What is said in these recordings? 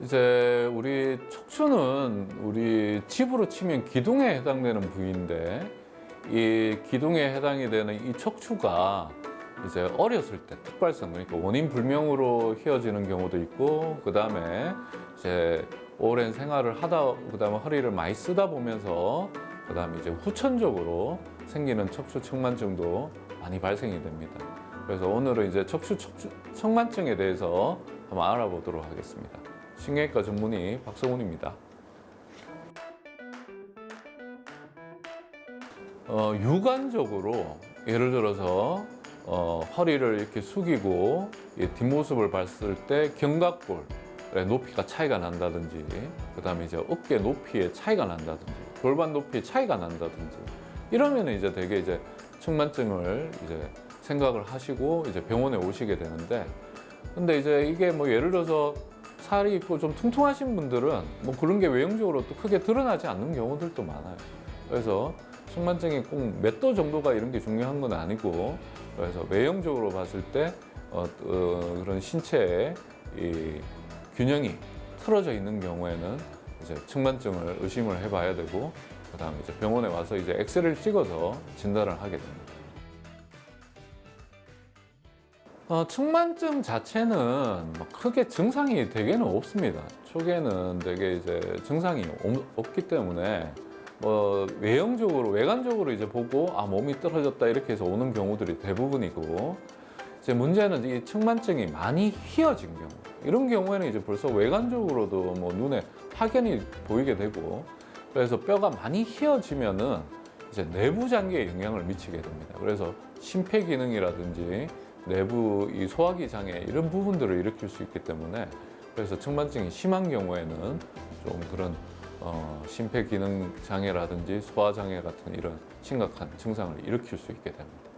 이제 우리 척추는 우리 집으로 치면 기둥에 해당되는 부위인데 이 기둥에 해당이 되는 이 척추가 이제 어렸을 때 특발성 그러니까 원인 불명으로 휘어지는 경우도 있고 그 다음에 이제 오랜 생활을 하다 그 다음에 허리를 많이 쓰다 보면서 그 다음에 이제 후천적으로 생기는 척추 측만증도 많이 발생이 됩니다. 그래서 오늘은 이제 척추, 척추 측만증에 대해서 한번 알아보도록 하겠습니다. 신경외과 전문의 박성훈입니다. 어, 육안적으로 예를 들어서 어, 허리를 이렇게 숙이고 이 뒷모습을 봤을 때 견갑골의 높이가 차이가 난다든지 그 다음에 이제 어깨 높이의 차이가 난다든지 골반 높이의 차이가 난다든지 이러면 이제 되게 이제 측만증을 이제 생각을 하시고 이제 병원에 오시게 되는데 근데 이제 이게 뭐 예를 들어서 살이 있고 좀 퉁퉁하신 분들은 뭐 그런 게 외형적으로 또 크게 드러나지 않는 경우들도 많아요. 그래서 측만증이 꼭 몇 도 정도가 이런 게 중요한 건 아니고 그래서 외형적으로 봤을 때 어, 어, 그런 신체의 이 균형이 틀어져 있는 경우에는 이제 측만증을 의심을 해봐야 되고 그다음에 이제 병원에 와서 이제 엑스를 찍어서 진단을 하게 됩니다. 어, 측만증 자체는 뭐 크게 증상이 되게는 없습니다. 초기에는 되게 이제 증상이 없- 없기 때문에 뭐 외형적으로 외관적으로 이제 보고 아 몸이 떨어졌다 이렇게 해서 오는 경우들이 대부분이고 이제 문제는 이 측만증이 많이 휘어진 경우 이런 경우에는 이제 벌써 외관적으로도 뭐 눈에 확연히 보이게 되고 그래서 뼈가 많이 휘어지면은 이제 내부 장기에 영향을 미치게 됩니다. 그래서 심폐 기능이라든지 내부 이 소화기 장애 이런 부분들을 일으킬 수 있기 때문에 그래서 측만증이 심한 경우에는 좀 그런 어, 심폐 기능 장애라든지 소화 장애 같은 이런 심각한 증상을 일으킬 수 있게 됩니다.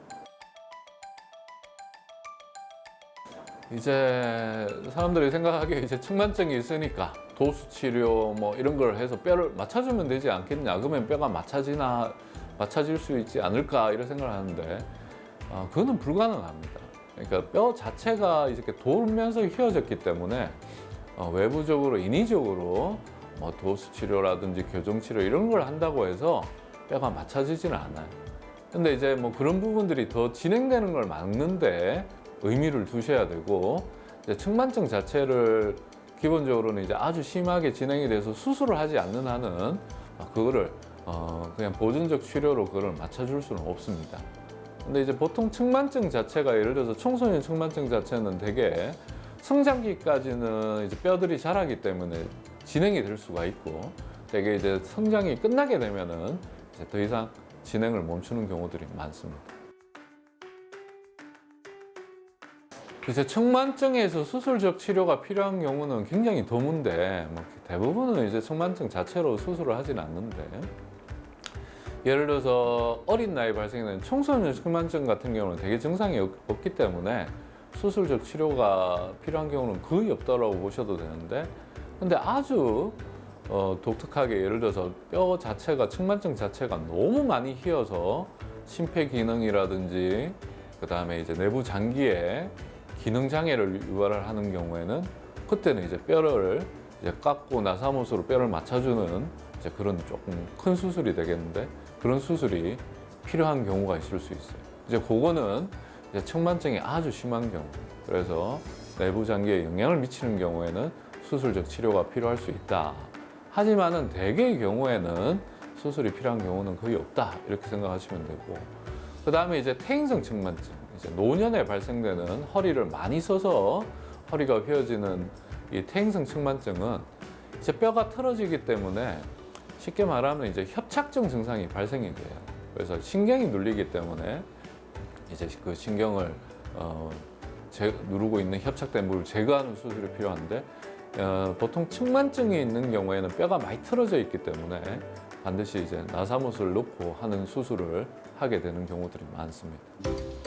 이제 사람들이 생각하기에 이제 측만증이 있으니까 도수 치료 뭐 이런 걸 해서 뼈를 맞춰주면 되지 않겠냐 그러면 뼈가 맞춰지나 맞춰질 수 있지 않을까 이런 생각을 하는데 어, 그거는 불가능합니다. 그러니까 뼈 자체가 이렇게 돌면서 휘어졌기 때문에 어, 외부적으로 인위적으로 뭐 도수 치료라든지 교정 치료 이런 걸 한다고 해서 뼈가 맞춰지지는 않아요. 근데 이제 뭐 그런 부분들이 더 진행되는 걸 막는데 의미를 두셔야 되고 이제 측만증 자체를 기본적으로는 이제 아주 심하게 진행이 돼서 수술을 하지 않는 한은 그거를 어 그냥 보존적 치료로 그걸 맞춰줄 수는 없습니다. 근데 이제 보통 측만증 자체가 예를 들어서 청소년 측만증 자체는 되게 성장기까지는 이제 뼈들이 자라기 때문에 진행이 될 수가 있고 되게 이제 성장이 끝나게 되면은 이제 더 이상 진행을 멈추는 경우들이 많습니다. 이제 측만증에서 수술적 치료가 필요한 경우는 굉장히 드문데 뭐 대부분은 이제 측만증 자체로 수술을 하지는 않는데 예를 들어서 어린 나이 발생되는 청소년 측만증 같은 경우는 되게 증상이 없- 없기 때문에 수술적 치료가 필요한 경우는 거의 없다라고 보셔도 되는데 근데 아주 어, 독특하게 예를 들어서 뼈 자체가 측만증 자체가 너무 많이 휘어서 심폐 기능이라든지 그 다음에 이제 내부 장기에 기능 장애를 유발을 하는 경우에는 그때는 이제 뼈를 이제 깎고 나사못으로 뼈를 맞춰주는 이제 그런 조금 큰 수술이 되겠는데 그런 수술이 필요한 경우가 있을 수 있어요. 이제 그거는 이제 측만증이 아주 심한 경우 그래서 내부 장기에 영향을 미치는 경우에는 수술적 치료가 필요할 수 있다. 하지만은 대개의 경우에는 수술이 필요한 경우는 거의 없다 이렇게 생각하시면 되고 그 다음에 이제 퇴행성 측만증 이제 노년에 발생되는 허리를 많이 써서 허리가 휘어지는 이 퇴행성 측만증은 이제 뼈가 틀어지기 때문에 쉽게 말하면 이제 협착증 증상이 발생이 돼요. 그래서 신경이 눌리기 때문에 이제 그 신경을 어, 제, 누르고 있는 협착된 부를 제거하는 수술이 필요한데 어, 보통 측만증이 있는 경우에는 뼈가 많이 틀어져 있기 때문에 반드시 이제 나사못을 넣고 하는 수술을 하게 되는 경우들이 많습니다.